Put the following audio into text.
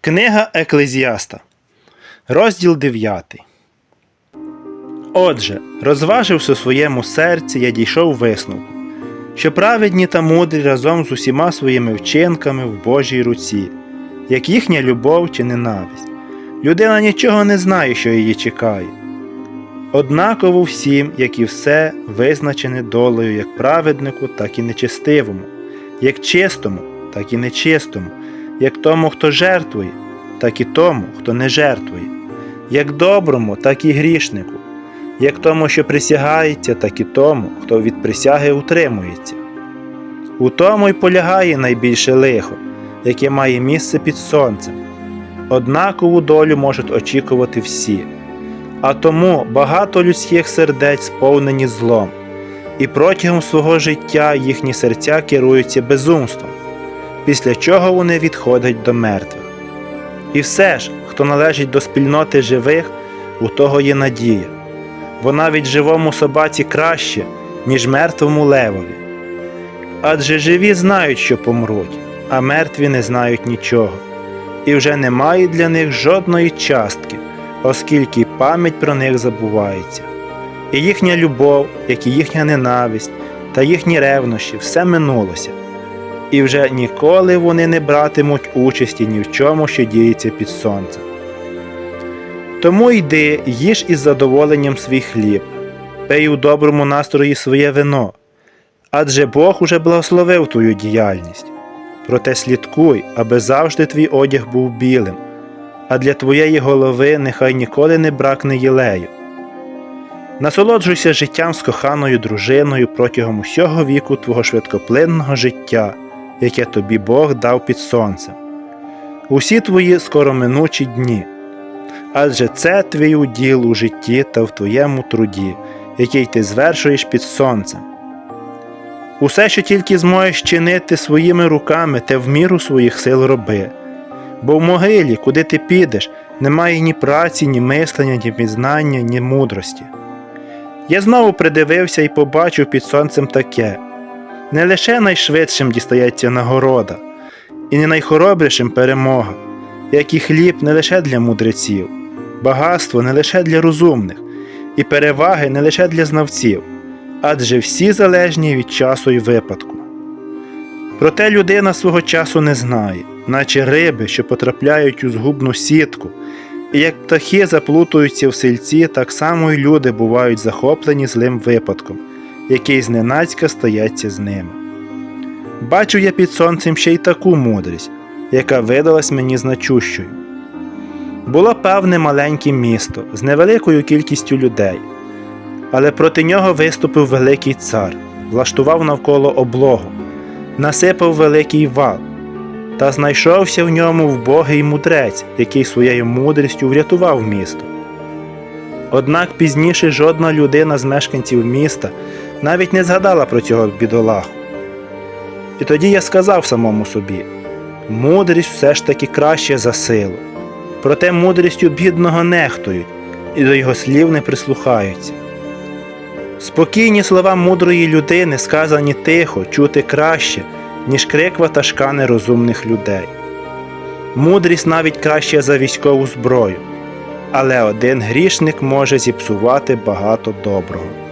Книга Еклезіаста, розділ 9. Отже, розваживши у своєму серці, я дійшов висновку, що праведні та мудрі разом з усіма своїми вчинками в Божій руці, як їхня любов чи ненависть. Людина нічого не знає, що її чекає. Однаково всім, як і все, визначене долею як праведнику, так і нечестивому, як чистому, так і нечистому, як тому, хто жертвує, так і тому, хто не жертвує, як доброму, так і грішнику, як тому, що присягається, так і тому, хто від присяги утримується. У тому й полягає найбільше лихо, яке має місце під сонцем. Однакову долю можуть очікувати всі. А тому багато людських сердець сповнені злом, і протягом свого життя їхні серця керуються безумством, після чого вони відходять до мертвих. І все ж, хто належить до спільноти живих, у того є надія, бо навіть живому собаці краще, ніж мертвому левові. Адже живі знають, що помруть, а мертві не знають нічого, і вже немає для них жодної частки оскільки пам'ять про них забувається. І їхня любов, як і їхня ненависть та їхні ревнощі все минулося, і вже ніколи вони не братимуть участі ні в чому, що діється під сонцем. Тому йди, їж із задоволенням свій хліб, пий у доброму настрої своє вино, адже Бог уже благословив твою діяльність. Проте слідкуй, аби завжди твій одяг був білим а для твоєї голови нехай ніколи не бракне єлею. Насолоджуйся життям з коханою дружиною протягом усього віку твого швидкоплинного життя, яке тобі Бог дав під сонцем, усі твої скороминучі дні, адже це твій уділ у житті та в твоєму труді, який ти звершуєш під сонцем. Усе, що тільки зможеш чинити своїми руками, те в міру своїх сил роби бо в могилі, куди ти підеш, немає ні праці, ні мислення, ні пізнання, ні мудрості. Я знову придивився і побачив під сонцем таке не лише найшвидшим дістається нагорода, і не найхоробрішим перемога, як і хліб не лише для мудреців, багатство не лише для розумних, і переваги не лише для знавців, адже всі залежні від часу і випадку. Проте людина свого часу не знає наче риби, що потрапляють у згубну сітку, і як птахи заплутуються в сельці, так само й люди бувають захоплені злим випадком, який зненацька стається з ними. Бачу я під сонцем ще й таку мудрість, яка видалась мені значущою. Було певне маленьке місто з невеликою кількістю людей, але проти нього виступив великий цар, влаштував навколо облогу, насипав великий вал та знайшовся в ньому вбогий мудрець, який своєю мудрістю врятував місто. Однак пізніше жодна людина з мешканців міста навіть не згадала про цього бідолаху. І тоді я сказав самому собі мудрість все ж таки краще за силу, проте мудрістю бідного нехтують і до його слів не прислухаються. Спокійні слова мудрої людини, сказані тихо, чути краще, ніж крик ватажка нерозумних людей. Мудрість навіть краще за військову зброю, але один грішник може зіпсувати багато доброго.